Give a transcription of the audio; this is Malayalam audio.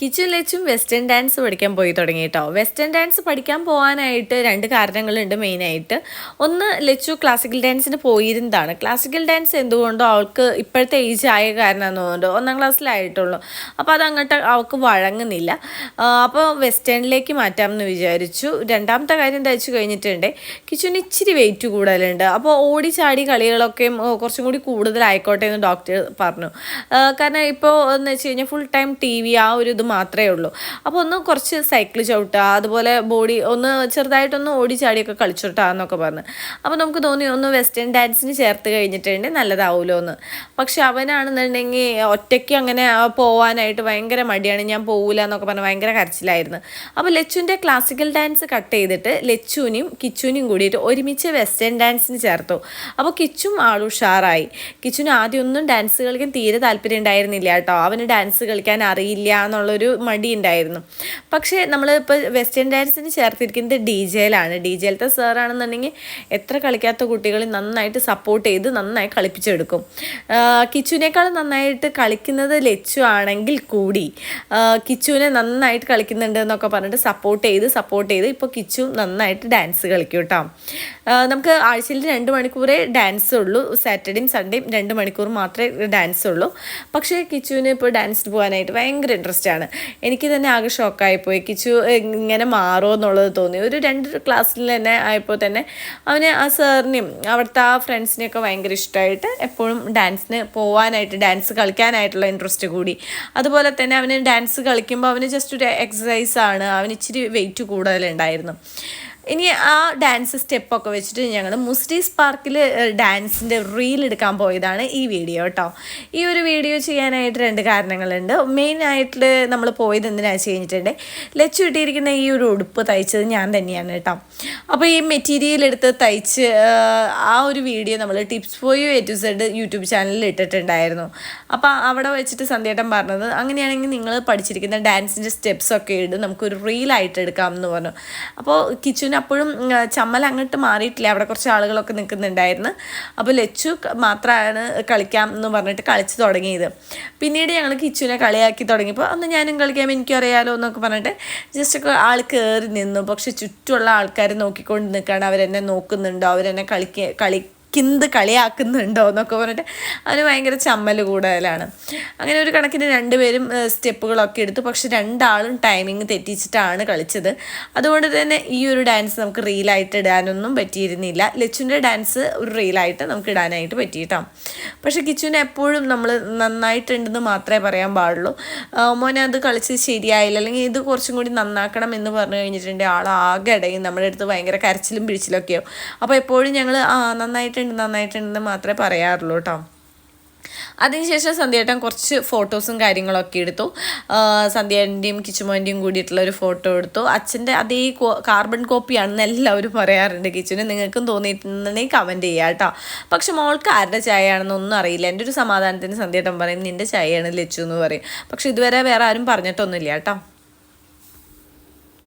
കിച്ചു ലച്ചും വെസ്റ്റേൺ ഡാൻസ് പഠിക്കാൻ പോയി തുടങ്ങി കേട്ടോ വെസ്റ്റേൺ ഡാൻസ് പഠിക്കാൻ പോകാനായിട്ട് രണ്ട് കാരണങ്ങളുണ്ട് മെയിനായിട്ട് ഒന്ന് ലച്ചു ക്ലാസിക്കൽ ഡാൻസിന് പോയിരുന്നതാണ്. ക്ലാസിക്കൽ ഡാൻസ് എന്തുകൊണ്ടോ അവൾക്ക് ഇപ്പോഴത്തെ ഏജ് ആയ കാരണമെന്ന് തോന്നുന്നുണ്ട്. ഒന്നാം ക്ലാസ്സിലായിട്ടുള്ളൂ അപ്പോൾ അത് അങ്ങോട്ട് അവൾക്ക് വഴങ്ങുന്നില്ല. അപ്പോൾ വെസ്റ്റേണിലേക്ക് മാറ്റാമെന്ന് വിചാരിച്ചു. രണ്ടാമത്തെ കാര്യം എന്താ വെച്ച് കഴിഞ്ഞിട്ടുണ്ട് കിച്ചുവിന് ഇച്ചിരി വെയിറ്റ് കൂടുതലുണ്ട്. അപ്പോൾ ഓടി ചാടി കളികളൊക്കെ കുറച്ചും കൂടി കൂടുതലായിക്കോട്ടെ എന്ന് ഡോക്ടർ പറഞ്ഞു. കാരണം ഇപ്പോൾ എന്ന് വെച്ച് കഴിഞ്ഞാൽ ഫുൾ ടൈം ടി വി ആ ഒരു ഇത് മാത്രമേ ഉള്ളൂ. അപ്പോൾ ഒന്ന് കുറച്ച് സൈക്കിൾ ചവിട്ടുക അതുപോലെ ബോഡി ഒന്ന് ചെറുതായിട്ടൊന്ന് ഓടി ചാടിയൊക്കെ കളിച്ചോട്ടാ എന്നൊക്കെ പറഞ്ഞ്. അപ്പോൾ നമുക്ക് തോന്നി ഒന്ന് വെസ്റ്റേൺ ഡാൻസിന് ചേർത്ത് കഴിഞ്ഞിട്ടുണ്ടെങ്കിൽ നല്ലതാവുമല്ലോ എന്ന്. പക്ഷെ അവനാണെന്നുണ്ടെങ്കിൽ ഒറ്റയ്ക്ക് അങ്ങനെ പോവാനായിട്ട് ഭയങ്കര മടിയാണ് ഞാൻ പോവില്ല എന്നൊക്കെ പറഞ്ഞ് ഭയങ്കര കരച്ചിലായിരുന്നു. അപ്പോൾ ലച്ചുവിന്റെ ക്ലാസിക്കൽ ഡാൻസ് കട്ട് ചെയ്തിട്ട് ലച്ചുവിനും കിച്ചുവിനും കൂടിയിട്ട് ഒരുമിച്ച് വെസ്റ്റേൺ ഡാൻസിന് ചേർത്തു. അപ്പോൾ കിച്ചും ആളുഷാറായി കിച്ചുവിന് ആദ്യം ഒന്നും ഡാൻസ് കളിക്കാൻ തീരെ താല്പര്യം ഉണ്ടായിരുന്നില്ല കേട്ടോ. അവന് ഡാൻസ് കളിക്കാൻ അറിയില്ല എന്നുള്ളൊരു മടി ഉണ്ടായിരുന്നു. പക്ഷേ നമ്മൾ ഇപ്പോൾ വെസ്റ്റേൺ ഡാൻസിന് ചേർത്തിരിക്കുന്നത് ഡി ജെയിലാണ് ഡി ജെയിലത്തെ സാറാണെന്നുണ്ടെങ്കിൽ എത്ര കളിക്കാത്ത കുട്ടികളെ നന്നായിട്ട് സപ്പോർട്ട് ചെയ്ത് നന്നായി കളിപ്പിച്ചെടുക്കും. കിച്ചുവിനേക്കാൾ നന്നായിട്ട് കളിക്കുന്നത് ലച്ചു ആണെങ്കിൽ കൂടി. കിച്ചുവിനെ നന്നായിട്ട് കളിക്കുന്നുണ്ട് എന്നൊക്കെ പറഞ്ഞിട്ട് സപ്പോർട്ട് ചെയ്ത് സപ്പോർട്ട് ചെയ്ത് ഇപ്പോൾ കിച്ചു നന്നായിട്ട് ഡാൻസ് കളിക്കും കേട്ടോ. നമുക്ക് ആഴ്ചയിൽ രണ്ട് മണിക്കൂറേ ഡാൻസ് ഉള്ളൂ. സാറ്റർഡേയും സൺഡേയും രണ്ട് മണിക്കൂർ മാത്രമേ ഡാൻസ് ഉള്ളൂ. പക്ഷേ കിച്ചുവിന് ഇപ്പോൾ ഡാൻസിന് പോകാനായിട്ട് ഭയങ്കര ഇൻട്രസ്റ്റ് ആണ്. എനിക്ക് തന്നെ ആകെ ഷോക്കായിപ്പോയി. കിച്ചു ഇങ്ങനെ മാറുമോ എന്നുള്ളത് തോന്നി. ഒരു രണ്ട് ക്ലാസ്സിൽ തന്നെ ആയപ്പോൾ തന്നെ അവന് ആ സാറിനെയും അവിടുത്തെ ആ ഫ്രണ്ട്സിനെയൊക്കെ ഭയങ്കര ഇഷ്ടമായിട്ട് എപ്പോഴും ഡാൻസിന് പോകാനായിട്ട് ഡാൻസ് കളിക്കാനായിട്ടുള്ള ഇൻട്രസ്റ്റ് കൂടി. അതുപോലെ തന്നെ അവന് ഡാൻസ് കളിക്കുമ്പോൾ അവന് ജസ്റ്റ് ഒരു എക്സസൈസാണ് അവന് ഇച്ചിരി വെയിറ്റ് കൂടുതലുണ്ടായിരുന്നു. ഇനി ആ ഡാൻസ് സ്റ്റെപ്പൊക്കെ വെച്ചിട്ട് ഞങ്ങൾ മുസ്റ്റീസ് പാർക്കിൽ ഡാൻസിന്റെ റീൽ എടുക്കാൻ പോയതാണ് ഈ വീഡിയോ കേട്ടോ ഈ ഒരു വീഡിയോ ചെയ്യാനായിട്ട് രണ്ട് കാരണങ്ങളുണ്ട്. മെയിൻ ആയിട്ട് നമ്മൾ പോയത് വെച്ച് കഴിഞ്ഞിട്ടുണ്ട്? ലച്ചു ഈ ഒരു ഉടുപ്പ് തയ്ച്ചത് ഞാൻ തന്നെയാണ് കേട്ടോ അപ്പോൾ ഈ മെറ്റീരിയൽ എടുത്ത് തയ്ച്ച് ആ, ഒരു വീഡിയോ നമ്മൾ tips for you A to Z YouTube ചാനലിൽ ഇട്ടിട്ടുണ്ടായിരുന്നു. അപ്പോൾ അവിടെ വെച്ചിട്ട് സന്ധ്യേട്ടൻ പറഞ്ഞത് അങ്ങനെയാണെങ്കിൽ നിങ്ങൾ പഠിച്ചിരിക്കുന്ന ഡാൻസിന്റെ സ്റ്റെപ്സൊക്കെ ഒക്കെ ഇടും നമുക്കൊരു റീലായിട്ട് എടുക്കാം എന്ന് പറഞ്ഞു. അപ്പോൾ കിച്ചുവിന് അപ്പോഴും ചമ്മൽ അങ്ങോട്ട് മാറിയിട്ടില്ല. അവിടെ കുറച്ച് ആളുകളൊക്കെ നിൽക്കുന്നുണ്ടായിരുന്നു. അപ്പോൾ ലച്ചു മാത്രമാണ് കളിക്കാം എന്ന് പറഞ്ഞിട്ട് കളിച്ച് തുടങ്ങിയത്. പിന്നീട് ഞങ്ങൾ കിച്ചുവിനെ കളിയാക്കി തുടങ്ങിയപ്പോൾ ഒന്ന് ഞാനും കളിക്കാം എനിക്കും അറിയാലോ എന്നൊക്കെ പറഞ്ഞിട്ട് ജസ്റ്റ് ഒക്കെ ആൾ കയറി നിന്നു. പക്ഷെ ചുറ്റുമുള്ള ആൾക്കാർ നോക്കിക്കൊണ്ട് നിൽക്കുകയാണ് അവരെന്നെ നോക്കുന്നുണ്ടോ? അവരെന്നെ കളിക്ക കളി കിന്ത് കളിയാക്കുന്നുണ്ടോ എന്നൊക്കെ പറഞ്ഞിട്ട് അവന് ഭയങ്കര ചമ്മൽ കൂടുതലാണ്. അങ്ങനെ ഒരു കണക്കിന് രണ്ടുപേരും സ്റ്റെപ്പുകളൊക്കെ എടുത്തു. പക്ഷെ രണ്ടാളും ടൈമിങ് തെറ്റിച്ചിട്ടാണ് കളിച്ചത്. അതുകൊണ്ട് തന്നെ ഈ ഒരു ഡാൻസ് നമുക്ക് റീലായിട്ട് ഇടാനൊന്നും പറ്റിയിരുന്നില്ല. ലച്ചുവിന്റെ ഡാൻസ് ഒരു റീലായിട്ട് നമുക്ക് ഇടാനായിട്ട് പറ്റിയിട്ടാം. പക്ഷെ കിച്ചുവിന് എപ്പോഴും നമ്മൾ നന്നായിട്ടുണ്ടെന്ന് മാത്രമേ പറയാൻ പാടുള്ളൂ. മോനെ അത് കളിച്ചത് ശരിയായില്ല. അല്ലെങ്കിൽ ഇത് കുറച്ചും കൂടി നന്നാക്കണം എന്ന് പറഞ്ഞു കഴിഞ്ഞിട്ടുണ്ടെങ്കിൽ ആൾ ആകെ ഇടയും. നമ്മുടെ അടുത്ത് ഭയങ്കര കരച്ചിലും പിഴിച്ചിലൊക്കെയാവും അപ്പോൾ എപ്പോഴും ഞങ്ങൾ ആ നന്നായിട്ടുണ്ട് നന്നായിട്ടുണ്ടെന്ന് മാത്രമേ പറയാറുള്ളൂ കേട്ടോ. അതിനുശേഷം സന്ധ്യേട്ടൻ കുറച്ച് ഫോട്ടോസും കാര്യങ്ങളൊക്കെ എടുത്തു. ആ, സന്ധ്യേട്ടന്റെയും കിച്ചുമോന്റെയും കൂടിയിട്ടുള്ള ഒരു ഫോട്ടോ എടുത്തു. അച്ഛന്റെ അതേ കാർബൺ കോപ്പിയാണെന്ന് എല്ലാവരും പറയാറുണ്ട് കിച്ചുവിന്. നിങ്ങൾക്കും തോന്നിയിട്ടുണ്ടെങ്കിൽ കമന്റ് ചെയ്യുക കേട്ടോ. പക്ഷെ മോൾക്ക് ആരുടെ ചായയാണെന്ന് ഒന്നും അറിയില്ല. എന്റെ ഒരു സമാധാനത്തിന് സന്ധ്യേട്ടൻ പറയും നിന്റെ ചായയാണ് ലച്ചു എന്ന് പറയും. പക്ഷെ ഇതുവരെ വേറെ ആരും പറഞ്ഞിട്ടൊന്നുമില്ല കേട്ടോ.